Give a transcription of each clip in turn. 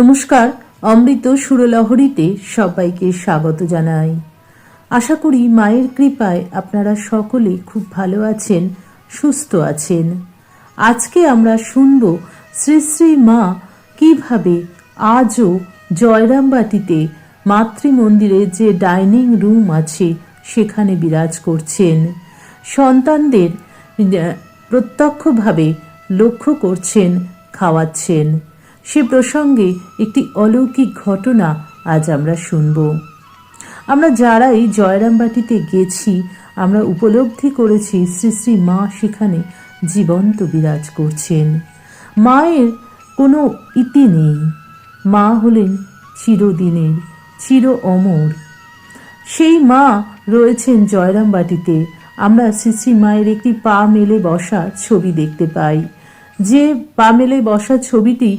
নমস্কার, অমৃত সুরলহরীতে সবাইকে স্বাগত জানাই। আশা করি মায়ের কৃপায় আপনারা সকলে খুব ভালো আছেন, সুস্থ আছেন। আজকে আমরা শুনব শ্রী শ্রী মা কীভাবে আজও জয়রামবাটিতে মাতৃমন্দিরে যে ডাইনিং রুম আছে সেখানে বিরাজ করছেন। সন্তানদের প্রত্যক্ষভাবে লক্ষ্য করছেন, খাওয়াচ্ছেন। সে প্রসঙ্গে একটি অলৌকিক ঘটনা আজ আমরা শুনব। আমরা যারাই জয়রামবাটিতে গেছি, আমরা উপলব্ধি করেছি শ্রী শ্রী মা সেখানে জীবন্ত বিরাজ করছেন। মায়ের কোনো ইতি নেই। মা হলেন চিরদিনের, চির অমর। সেই মা রয়েছেন জয়রামবাটিতে। আমরা শ্রী শ্রী মায়ের একটি পা মেলে বসা ছবি দেখতে পাই। যে পা মেলে বসা ছবিটি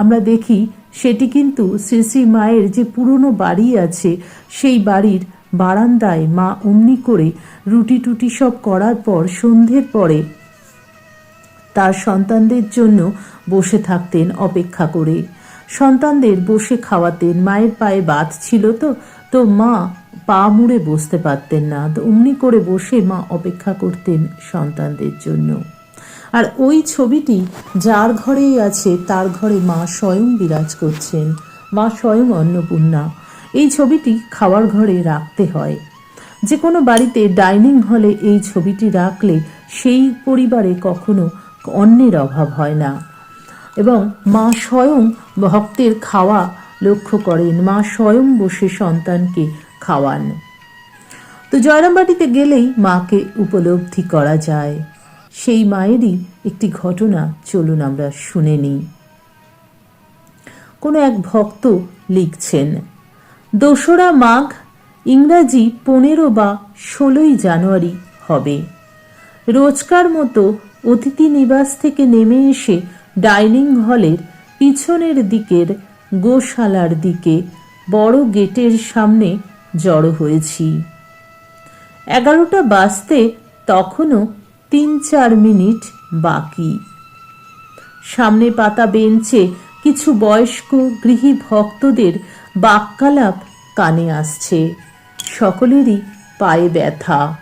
আমরা দেখি, সেটি কিন্তু শ্রী শ্রী মায়ের যে পুরনো বাড়ি আছে, সেই বাড়ির বারান্দায় মা অমনি করে রুটি টুটি সব করার পর, সন্ধ্যের পরে তার সন্তানদের জন্য বসে থাকতেন অপেক্ষা করে। সন্তানদের বসে খাওয়াতেন, মায়ের পায়ে বাত ছিল তো তো মা পা মুড়ে বসতে পারতেন না। তো অমনি করে বসে মা অপেক্ষা করতেন সন্তানদের জন্য। আর ওই ছবিটি যার ঘরেই আছে, তার ঘরে মা স্বয়ং বিরাজ করছেন। মা স্বয়ং অন্নপূর্ণা। এই ছবিটি খাওয়ার ঘরে রাখতে হয়। যে কোনো বাড়িতে ডাইনিং হলে এই ছবিটি রাখলে সেই পরিবারে কখনো অন্যের অভাব হয় না। এবং মা স্বয়ং ভক্তের খাওয়া লক্ষ্য করেন। মা স্বয়ং বসে সন্তানকে খাওয়ান। তো জয়রামবাটিতে গেলেই মাকে উপলব্ধি করা যায়। সেই মায়েরই একটি ঘটনা চলুন আমরা শুনে নিই। কোনো এক ভক্ত লিখছেন, দোসরা মাঘ, ইংরাজি পনেরো বা ষোলোই জানুয়ারি হবে। রোজকার মতো অতিথি নিবাস থেকে নেমে এসে ডাইনিং হলের পিছনের দিকের গোশালার দিকে বড় গেটের সামনে জড়ো হয়েছি। এগারোটা বাজতে তখনও তিন চার মিনিট বাকি। সামনে পাতা বেঞ্চে কিছু বয়স্ক গৃহী ভক্তদের বাক্যালাপ কানে আসছে। সকলেরই পায়ে ব্যথা।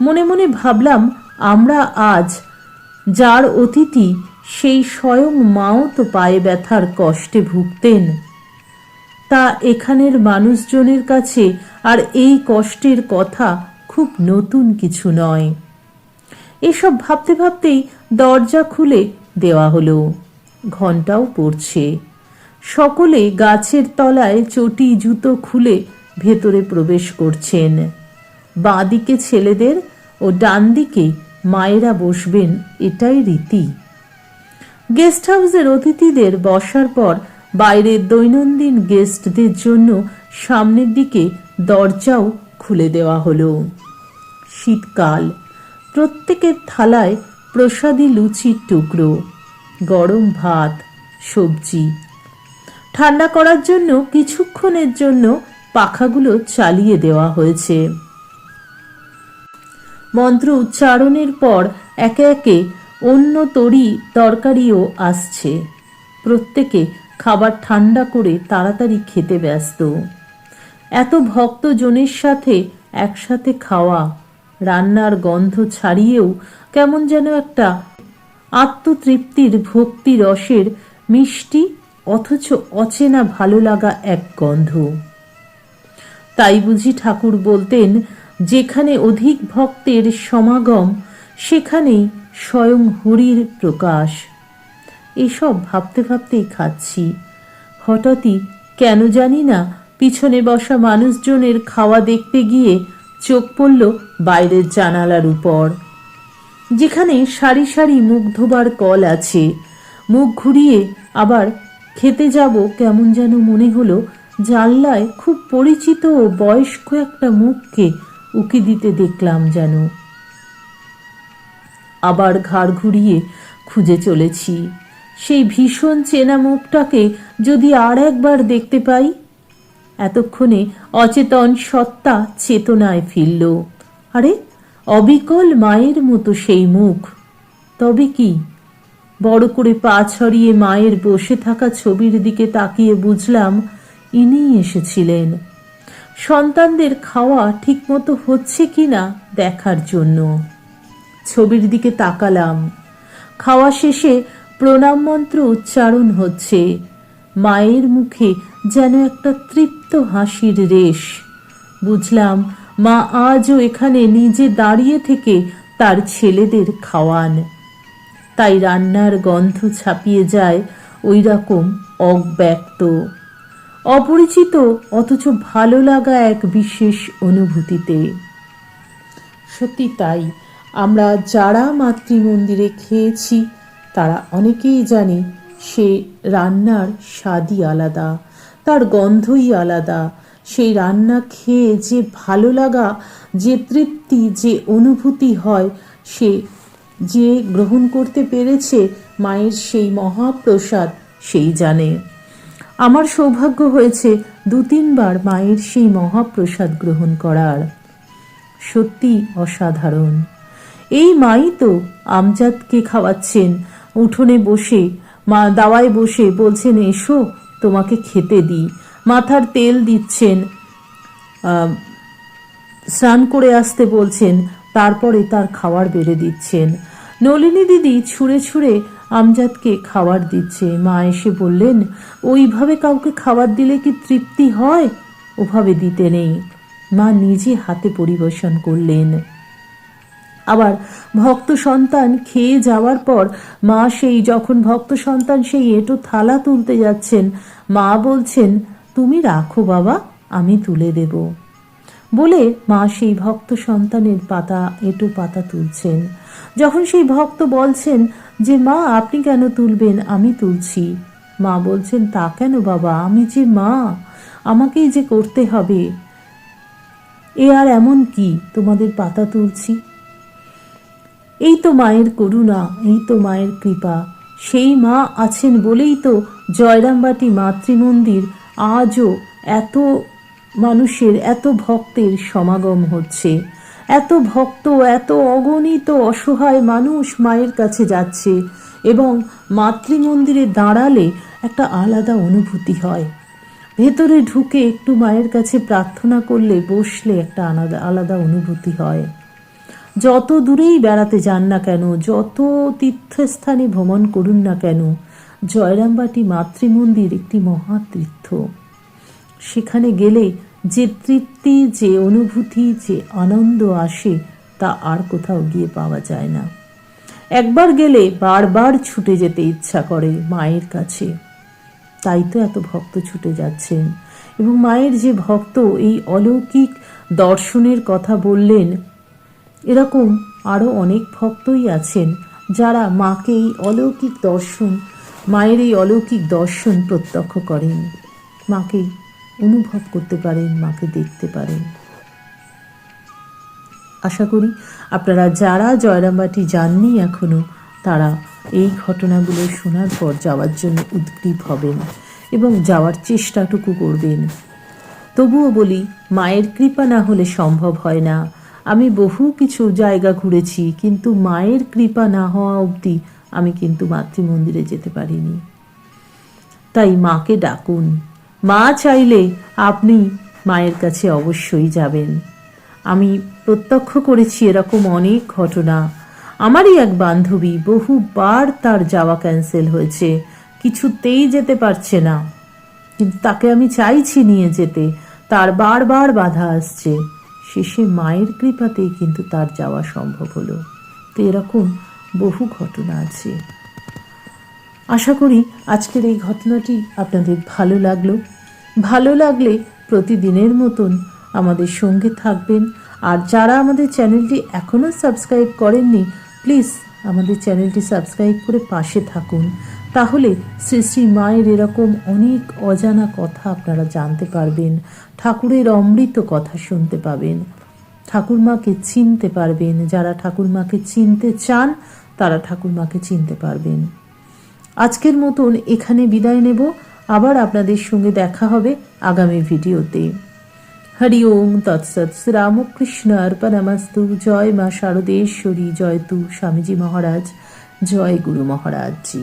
মনে মনে ভাবলাম, আমরা আজ যার অতিথি সেই স্বয়ং মাও তো পায়ে ব্যথার কষ্টে ভুগতেন। তা এখানের মানুষজনের কাছে আর এই কষ্টের কথা খুব নতুন কিছু নয়। এসব ভাবতে ভাবতেই দরজা খুলে দেওয়া হলো। ঘন্টাও পড়ছে। সকলে গাছের তলায় চটি, জুতো খুলে ভেতরে প্রবেশ করছেন। বাঁদিকে ছেলেদের ও ডান দিকে মায়েরা বসবেন, এটাই রীতি। গেস্ট হাউসের অতিথিদের বসার পর বাইরের দৈনন্দিন গেস্টদের জন্য সামনের দিকে দরজাও খুলে দেওয়া হলো। শীতকাল প্রত্যেকের থালায় প্রসাদী লুচির টুকরো, গরম ভাত, সবজি। ঠান্ডা করার জন্য কিছুক্ষণের জন্য পাখাগুলো চালিয়ে দেওয়া হয়েছে। মন্ত্র উচ্চারণের পর একে একে অন্য তরি তরকারিও আসছে। প্রত্যেকে খাবার ঠান্ডা করে তাড়াতাড়ি খেতে ব্যস্ত। এত ভক্তজনের সাথে একসাথে খাওয়া রান্নার গন্ধ ছাড়িয়েও কেমন যেন একটা আত্মতৃপ্তির ভক্তি রসের মিষ্টি অথচ অচেনা ভালো লাগা এক গন্ধ। তাই বুঝি ঠাকুর বলতেন, যেখানে অধিক ভক্তের সমাগম, সেখানেই স্বয়ং হরির প্রকাশ। এসব ভাবতে ভাবতেই খাচ্ছি। হঠাৎই কেন জানি না পিছনে বসা মানুষজনের খাওয়া দেখতে গিয়ে চোখ পড়ল বাইরের জানালার উপর। যেখানে সারি সারি মুখ ধোবার কল আছে। মুখ ঘুরিয়ে আবার খেতে যাব কেমন যেন মনে হলো জানলায় খুব পরিচিত ও বয়স্ক একটা মুখকে উকি দিতে দেখলাম যেন। আবার ঘাড় ঘুরিয়ে খুঁজে চলেছি। সেই ভীষণ চেনা মুখটাকে যদি আর একবার দেখতে পাই এতক্ষণে অচেতন সত্তা চেতনায় ফিরল। আরে, অবিকল মায়ের মতো সেই মুখ। তবে কি? বড় করে পা ছড়িয়ে মায়ের বসে থাকা ছবির দিকে তাকিয়ে বুঝলাম, ইনিই এসেছিলেন। সন্তানদের খাওয়া ঠিকমতো হচ্ছে কিনা দেখার জন্য। ছবির দিকে তাকালাম। খাওয়া শেষে প্রণাম মন্ত্র উচ্চারণ হচ্ছে। মায়ের মুখে যেন একটা তৃপ্ত হাসির রেশ। বুঝলাম, মা আজও এখানে নিজে দাঁড়িয়ে থেকে তার ছেলেদের খাওয়ান। তাই রান্নার গন্ধ ছাপিয়ে যায় ওই রকম অব্যক্ত। অপরিচিত, অথচ ভালো লাগা এক বিশেষ অনুভূতিতে। সত্যি তাই, আমরা যারা মাতৃমন্দিরে খেয়েছি, তারা অনেকেই জানি সে রান্নার স্বাদই আলাদা, তার গন্ধই আলাদা। সেই রান্না খেয়ে যে ভালো লাগা, যে তৃপ্তি, যে অনুভূতি হয়, সে যে গ্রহণ করতে পেরেছে মায়ের সেই মহাপ্রসাদ, সেই জানে। আমার সৌভাগ্য হয়েছে দু তিনবার মায়ের সেই মহাপ্রসাদ গ্রহণ করার। সত্যি অসাধারণ। এই মাই তো আমজাদকে খাওয়াচ্ছেন, উঠোনে বসে মা দাওয়ায় বসে বলছেন, এসো, তোমাকে খেতে দিই। মাথার তেল দিচ্ছেন স্নান করে আসতে বলছেন, তারপরে তার খাবার বেড়ে দিচ্ছেন। নলিনী দিদি ছুঁড়ে ছুঁড়ে আমজাদকে খাবার দিচ্ছে। মা এসে বললেন, ওইভাবে কাউকে খাবার দিলে কি তৃপ্তি হয়? ওভাবে দিতে নেই। মা নিজে হাতে পরিবেশন করলেন। আবার ভক্ত সন্তান খেয়ে যাওয়ার পর মা সেই, যখন ভক্ত সন্তান সেই এঁটো থালা তুলতে যাচ্ছেন, মা বলছেন, তুমি রাখো বাবা, আমি তুলে দেব। বলে মা সেই ভক্ত সন্তানের পাতা, এঁটো পাতা তুলছেন। যখন সেই ভক্ত বলছেন যে, মা, আপনি কেন তুলবেন? আমি তুলছি। মা বলছেন, তা কেন বাবা? আমি যে মা, আমাকেই যে করতে হবে। এ আর এমন কি? তোমাদের পাতা তুলছি? এই তো মায়ের করুণা, এই তো মায়ের কৃপা। সেই মা আছেন বলেই তো জয়রামবাটি মাতৃমন্দির আজও এত মানুষের, এত ভক্তের সমাগম হচ্ছে। এত ভক্ত, এত অগণিত অসহায় মানুষ মায়ের কাছে যাচ্ছে এবং মাতৃমন্দিরে দাঁড়ালে একটা আলাদা অনুভূতি হয়। ভেতরে ঢুকে একটু মায়ের কাছে প্রার্থনা করলে, বসলে একটা আলাদা আলাদা অনুভূতি হয়। যত দূরেই বেড়াতে যান না কেন, যত তীর্থস্থানে ভ্রমণ করুন না কেন, জয়রামবাটি মাতৃমন্দির একটি মহাতীর্থ। সেখানে গেলে যে তৃপ্তি, যে অনুভূতি, যে আনন্দ আসে, তা আর কোথাও গিয়ে পাওয়া যায় না। একবার গেলে বারবার ছুটে যেতে ইচ্ছা করে মায়ের কাছে। তাই তো এত ভক্ত ছুটে যাচ্ছেন। এবং মায়ের যে ভক্ত, এই অলৌকিক দর্শনের কথা বললেন এরকম আরও অনেক ভক্তই আছেন যারা মাকে এই অলৌকিক দর্শন, মায়ের এই অলৌকিক দর্শন প্রত্যক্ষ করেন। মাকে অনুভব করতে পারেন, মাকে দেখতে পারেন। আশা করি আপনারা যারা জয়রামবাটি যাননি এখনও, তারা এই ঘটনাগুলো শোনার পর যাওয়ার জন্য উদ্গ্রীব হবেন এবং যাওয়ার চেষ্টাটুকু করবেন। তবুও বলি, মায়ের কৃপা না হলে সম্ভব হয় না। আমি বহু কিছু জায়গা ঘুরেছি, কিন্তু মায়ের কৃপা না হওয়া অবধি আমি কিন্তু মাতৃমন্দিরে যেতে পারিনি। তাই মাকে ডাকুন। মা চাইলে আপনি মায়ের কাছে অবশ্যই যাবেন। আমি প্রত্যক্ষ করেছি এরকম অনেক ঘটনা। আমারই এক বান্ধবী বহুবার তার যাওয়া ক্যান্সেল হয়েছে, কিছুতেই যেতে পারছে না। কিন্তু তাকে আমি চাইছি নিয়ে যেতে, তার বারবার বাধা আসছে। শেষে মায়ের কৃপাতেই কিন্তু তার যাওয়া সম্ভব হলো। তো এরকম বহু ঘটনা আছে। আশা করি আজকের এই ঘটনাটি আপনাদের ভালো লাগল। ভালো লাগলে প্রতিদিনের মতন আমাদের সঙ্গে থাকবেন। আর যারা আমাদের চ্যানেলটি এখনও সাবস্ক্রাইব করেননি, প্লিজ আমাদের চ্যানেলটি সাবস্ক্রাইব করে পাশে থাকুন। তাহলে শ্রী শ্রী মায়ের এরকম অনেক অজানা কথা আপনারা জানতে পারবেন, ঠাকুরের অমৃত কথা শুনতে পাবেন, ঠাকুরমাকে চিনতে পারবেন, যারা ঠাকুরমাকে চিনতে চান, তারা ঠাকুরমাকে চিনতে পারবেন। আজকের মতন এখানে বিদায় নেব, আবার আপনাদের সঙ্গে দেখা হবে আগামী ভিডিওতে। হরি ওম তৎসৎ শ্রীরামকৃষ্ণ অর্পণমস্তু জয় মা শারদেশ্বরী, জয় তু স্বামীজি মহারাজ, জয় গুরু মহারাজ জি